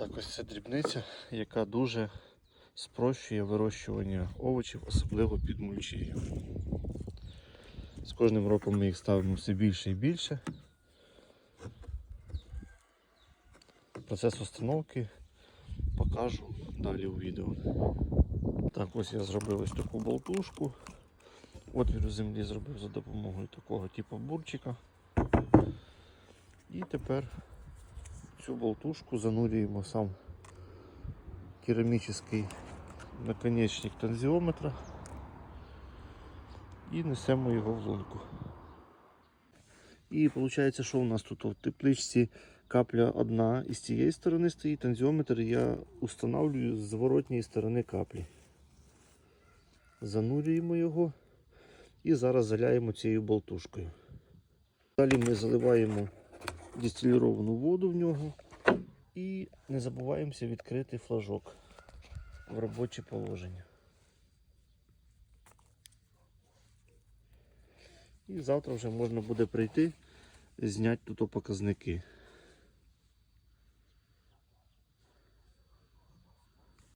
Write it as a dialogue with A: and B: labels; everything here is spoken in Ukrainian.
A: Так, ось це дрібниця, яка дуже спрощує вирощування овочів, особливо під мульчею. З кожним роком ми їх ставимо все більше і більше. Процес установки покажу далі у відео. Так, ось я зробив ось таку болтушку. Отвір у землі зробив за допомогою такого типу бурчика. І тепер цю болтушку занурюємо сам керамічний наконечник тонзіометра і несемо його в лунку. І виходить, що у нас тут в тепличці капля одна і з цієї сторони стоїть тонзіометр, я установлюю з зворотньої сторони каплі. Занурюємо його і зараз заляємо цією болтушкою. Далі ми заливаємо дистиліровану воду в нього і не забуваємося відкрити флажок в робоче положення. І завтра вже можна буде прийти, зняти тут показники.